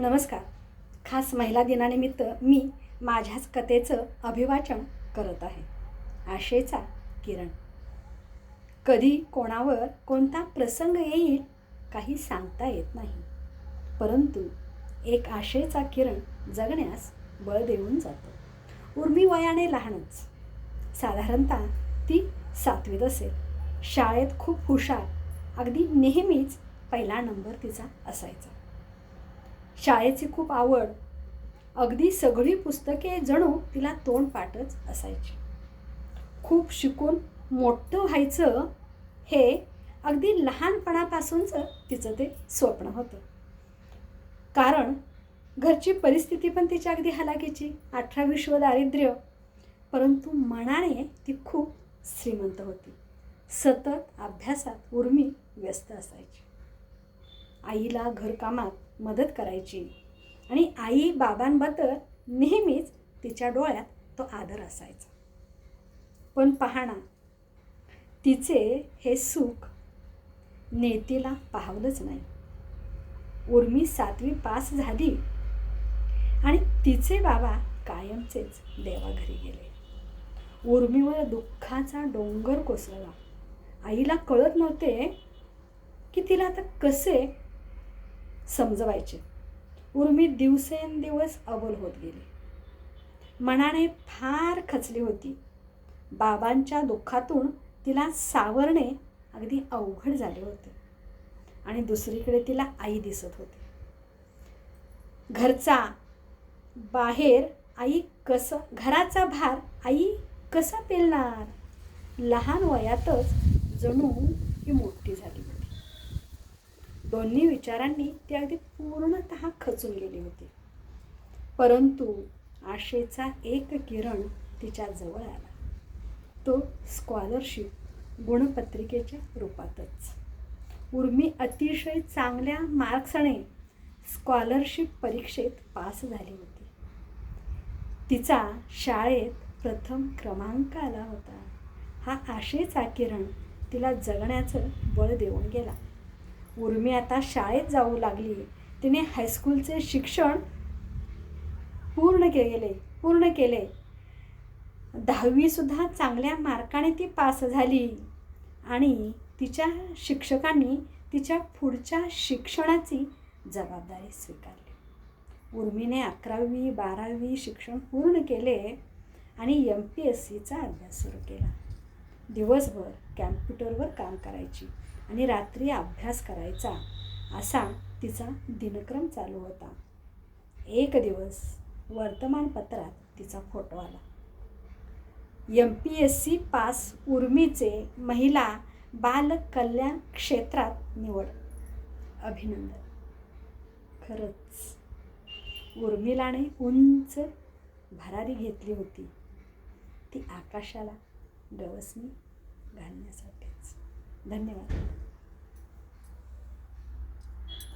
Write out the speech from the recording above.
नमस्कार. खास महिला दिनानिमित्त मी माझ्याच कथेचं अभिवाचन करत आहे. आशेचा किरण. कधी कोणावर कोणता प्रसंग येईल काही सांगता येत नाही. परंतु एक आशेचा किरण जगण्यास बळ देऊन जातो. उर्मी वयाने लहानच. साधारणतः ती सातवीत असेल. शाळेत खूप हुशार. अगदी नेहमीच पहिला नंबर तिचा असायचा. शाळेची खूप आवड. अगदी सगळी पुस्तके जणू तिला तोंडपाठच असायची. खूप शिकून मोठं व्हायचं हे अगदी लहानपणापासूनच तिचं ते स्वप्न होतं. कारण घरची परिस्थिती पण तिची अगदी हलाखीची अठरा विश्व दारिद्र्य. परंतु मनाने ती खूप श्रीमंत होती. सतत अभ्यासात उर्मी व्यस्त असायची. आईला घरकामात मदत करायची. आणि आई बाबांबद्दल नेहमीच तिच्या डोळ्यात तो आदर असायचा. पण पाहणा तिचे हे सुख नेतीला पाहवलंच नाही. उर्मी सातवी पास झाली आणि तिचे बाबा कायमचेच देवाघरी गेले. उर्मीवर दुःखाचा डोंगर कोसळला. आईला कळत नव्हते की तिला आता कसे समजवायचे. उर्मी दिवसेंदिवस अबोल होत गेली. मनाने फार खचली होती. बाबांच्या दुःखातून तिला सावरणे अगदी अवघड झाले होते. आणि दुसरीकडे तिला आई दिसत होती. घरचा बाहेर आई कसं घराचा भार आई कसा पेलणार? लहान वयातच जणू ही मोठी झाली. होती दोन्ही विचारांनी ती अगदी पूर्णत खचून गेली होती. परंतु आशेचा एक किरण तिच्या जवळ आला. तो स्कॉलरशिप गुणपत्रिकेच्या रूपातच. उर्मी अतिशय चांगल्या मार्क्सने स्कॉलरशिप परीक्षेत पास झाली होती. तिचा शाळेत प्रथम क्रमांक आला होता. हा आशेचा किरण तिला जगण्याचं बळ देऊन गेला. उर्मी आता शाळेत जाऊ लागली. तिने हायस्कूलचे शिक्षण पूर्ण केले पूर्ण केले. दहावीसुद्धा चांगल्या मार्काने ती पास झाली. आणि तिच्या शिक्षकांनी तिच्या पुढच्या शिक्षणाची जबाबदारी स्वीकारली. उर्मीने अकरावी बारावी शिक्षण पूर्ण केले आणि एम पी एस सीचा अभ्यास सुरू केला. दिवसभर कॅम्प्युटरवर काम करायची आणि रात्री अभ्यास करायचा असा तिचा दिनक्रम चालू होता. एक दिवस वर्तमानपत्रात तिचा फोटो आला. M P S C pass उर्मीचे महिला बाल कल्याण क्षेत्रात निवड. अभिनंदन. खरंच उर्मिलाने उंच भरारी घेतली होती. ती आकाशाला गवसणी घालण्यासाठीच धन्यवाद.